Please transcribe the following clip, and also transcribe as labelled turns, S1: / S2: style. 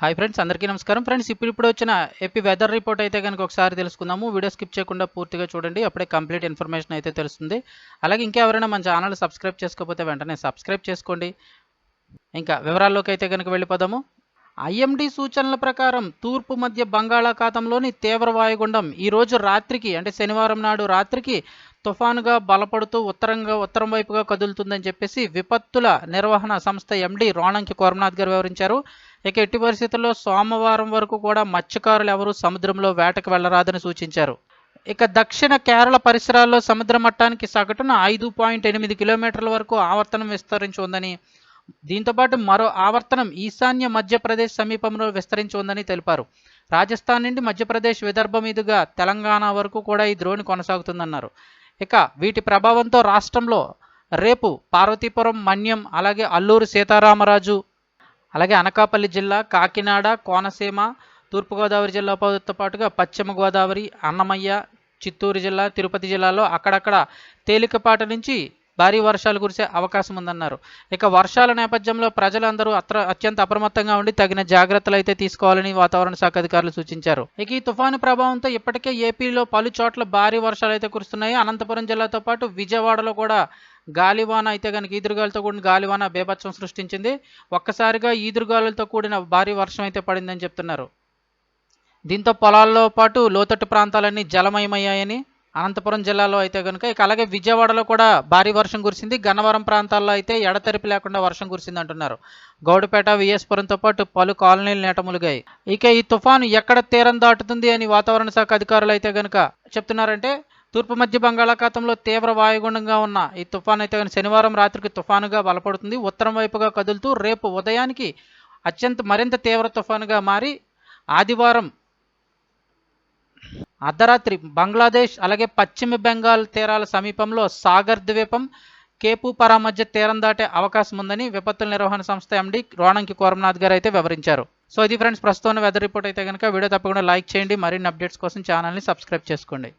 S1: Hi friends అందరికీ నమస్కారం. Friends ఇప్పుడు ఇప్పుడు వచ్చిన ఎపి వెదర్ రిపోర్ట్ అయితే కనుక ఒకసారి తెలుసుకుందాము. వీడియో స్కిప్ చేయకుండా పూర్తిగా చూడండి అప్పుడే కంప్లీట్ ఇన్ఫర్మేషన్ అయితే తెలుస్తుంది. అలాగే ఇంకెవరైనా మన ఛానల్ సబ్స్క్రైబ్ చేసుకోకపోతే వెంటనే సబ్స్క్రైబ్ చేసుకోండి. ఇంకా వివరాల్లోకి అయితే కనుక వెళ్ళిపోదాము. ఐఎండి సూచనల ప్రకారం తూర్పు మధ్య బంగాళాఖాతంలోని తీవ్ర వాయుగుండం ఈరోజు రాత్రికి అంటే శనివారం నాడు రాత్రికి తుఫానుగా బలపడుతూ ఉత్తరంగా ఉత్తరం వైపుగా కదులుతుందని చెప్పేసి విపత్తుల నిర్వహణ సంస్థ ఎండి రోణంకి కోరమనాథ్ గారు వివరించారు. ఇక ఎట్టి పరిస్థితుల్లో సోమవారం వరకు కూడా మత్స్యకారులు ఎవరూ సముద్రంలో వేటకు వెళ్ళరాదని సూచించారు. ఇక దక్షిణ కేరళ పరిసరాల్లో సముద్ర మట్టానికి సగటున ఐదు పాయింట్ ఎనిమిది కిలోమీటర్ల వరకు ఆవర్తనం విస్తరించి ఉందని దీంతోపాటు మరో ఆవర్తనం ఈశాన్య మధ్యప్రదేశ్ సమీపంలో విస్తరించి ఉందని తెలిపారు. రాజస్థాన్ నుండి మధ్యప్రదేశ్ విదర్భ మీదుగా తెలంగాణ వరకు కూడా ఈ ద్రోణి కొనసాగుతుందన్నారు. ఇక వీటి ప్రభావంతో రాష్ట్రంలో రేపు పార్వతీపురం మన్యం అలాగే అల్లూరు సీతారామరాజు అలాగే అనకాపల్లి జిల్లా కాకినాడ కోనసీమ తూర్పుగోదావరి జిల్లాతో పాటుగా పశ్చిమ గోదావరి అన్నమయ్య చిత్తూరు జిల్లా తిరుపతి జిల్లాలో అక్కడక్కడ తేలికపాటి నుంచి భారీ వర్షాలు కురిసే అవకాశం ఉందన్నారు. ఇక వర్షాల నేపథ్యంలో ప్రజలందరూ అత్ర అత్యంత అప్రమత్తంగా ఉండి తగిన జాగ్రత్తలు అయితే తీసుకోవాలని వాతావరణ శాఖ అధికారులు సూచించారు. ఇక ఈ తుఫాను ప్రభావంతో ఇప్పటికే ఏపీలో పలు చోట్ల భారీ వర్షాలు అయితే కురుస్తున్నాయి. అనంతపురం జిల్లాతో పాటు విజయవాడలో కూడా గాలివాన అయితే కనుక ఈదురుగాలతో కూడిన గాలివాన బేభత్సం సృష్టించింది. ఒక్కసారిగా ఈదురుగాలులతో కూడిన భారీ వర్షం అయితే పడిందని చెప్తున్నారు. దీంతో పొలాల్లో పాటు లోతట్టు ప్రాంతాలన్నీ జలమయమయ్యాయని అనంతపురం జిల్లాలో అయితే కనుక ఇక అలాగే విజయవాడలో కూడా భారీ వర్షం కురిసింది. గన్నవరం ప్రాంతాల్లో అయితే ఎడతెరిపి లేకుండా వర్షం కురిసింది అంటున్నారు. గౌడపేట విఎస్పురంతో పాటు పలు కాలనీలు నేటములుగాయి. ఇక ఈ తుఫాను ఎక్కడ తీరం దాటుతుంది అని వాతావరణ శాఖ అధికారులు అయితే కనుక చెప్తున్నారంటే తూర్పు మధ్య బంగాళాఖాతంలో తీవ్ర వాయుగుండంగా ఉన్న ఈ తుఫాను అయితే కనుక శనివారం రాత్రికి తుఫానుగా బలపడుతుంది. ఉత్తరం వైపుగా కదులుతూ రేపు ఉదయానికి అత్యంత మరింత తీవ్ర తుఫానుగా మారి ఆదివారం అర్ధరాత్రి బంగ్లాదేశ్ అలాగే పశ్చిమ బెంగాల్ తీరాల సమీపంలో సాగర్ ద్వీపం కేపుపరా మధ్య తీరం దాటే అవకాశం ఉందని విపత్తుల నిర్వహణ సంస్థ ఎండి రోణంకి కోరమనాథ్ గారు అయితే వివరించారు. సో ఇది ఫ్రెండ్స్ ప్రస్తుతం వెదర్ రిపోర్ట్ అయితే కనుక వీడియో తప్పకుండా లైక్ చేయండి. మరిన్ని అప్డేట్స్ కోసం ఛానల్ని సబ్స్క్రైబ్ చేసుకోండి.